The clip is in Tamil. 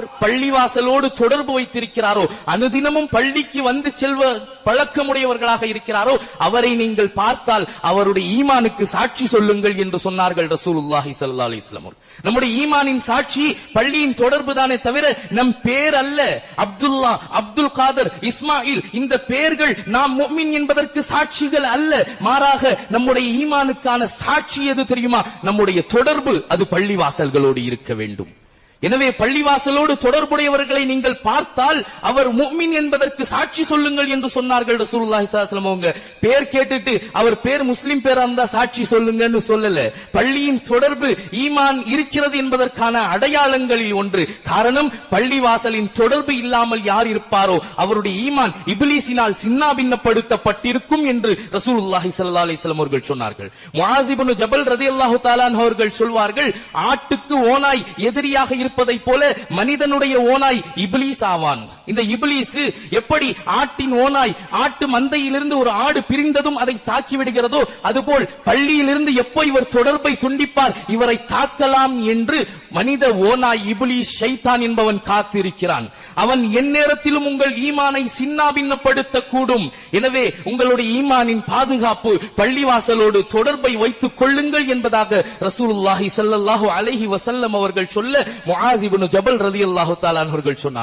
யார் பள்ளிவாசலோடு தொடர்பு வைத்திருக்கிறாரோ அனுதினமும் பள்ளிக்கு வந்து செல்வ பழக்கமுடையவர்களாக இருக்கிறாரோ அவரை நீங்கள் பார்த்தால் அவருடைய ஈமானுக்கு சாட்சி சொல்லுங்கள் என்று சொன்னார்கள் ரசூலுல்லாஹி சல்லா அலி வஸல்லம் நம்முடைய ஈமானின் சாட்சி பள்ளியின் தொடர்பு தானே தவிர நம் பேர் அல்ல. அப்துல்லா அப்துல் காதர் இஸ்மாயில் இந்த பெயர்கள் நாம் மொமின் என்பதற்கு சாட்சிகள் அல்ல. மாறாக நம்முடைய ஈமானுக்கான சாட்சி எது தெரியுமா? நம்முடைய தொடர்பு அது பள்ளிவாசல்களோடு இருக்க வேண்டும். எனவே பள்ளிவாசலோடு தொடர்புடையவர்களை நீங்கள் பார்த்தால் அவர் முஃமின் என்பதற்கு சாட்சி சொல்லுங்கள் என்று சொன்னார்கள் ரசூலுல்லாஹி ஸல்லல்லாஹு அவங்க. பேர் கேட்டுட்டு அவர் பேர் முஸ்லிம் பேரா இருந்தா சாட்சி சொல்லுங்கன்னு சொல்லல. பள்ளியின் தொடர்பு ஈமான் இருக்கிறது என்பதற்கான அடையாளங்களில் ஒன்று. காரணம் பள்ளிவாசலின் தொடர்பு இல்லாமல் யார் இருப்பாரோ அவருடைய ஈமான் இபிலிசினால் சின்னாபின்னப்படுத்தப்பட்டிருக்கும் என்று ரசூலுல்லாஹி ஸல்லல்லாஹு அலைஹி வஸல்லம் அவர்கள் சொன்னார்கள். முஆஸ் இப்னு ஜபல் ரலியல்லாஹு தஆலா அவர்கள் சொல்வார்கள் ஆட்டுக்கு ஓனாய் எதிரியாக இருப்பதைப் போல மனிதனுடைய ஓனாய் இபிலிஸ் ஆவான். இந்த இபிலிஸ் எப்படி ஆட்டின் ஓனாய் ஆட்டு மந்தையிலிருந்து ஒரு ஆடு பிரிந்ததும் அதை தாக்கி விடுகிறதோ அதுபோல் பள்ளியிலிருந்து எப்போ இவர் தொடர்பை துண்டிப்பார் இவரை தாக்கலாம் என்று மனித ஓனாய் இபிலிஸ் ஷைத்தான் என்பவன் காத்திருக்கிறான். அவன் எந்நேரத்திலும் உங்கள் ஈமானை சின்னாபின்னப்படுத்த கூடும் எனவே உங்களுடைய ஈமானின் பாதுகாப்பு பள்ளிவாசலோடு தொடர்பை வைத்துக் கொள்ளுங்கள் என்பதாக ரசூலுல்லாஹி ஸல்லல்லாஹு அலைஹி வஸல்லம் அவர்கள் சொல்ல முஆஸ் இப்னு ஜபல் ரலியல்லாஹு தஆலா அவர்கள் சொன்னார்.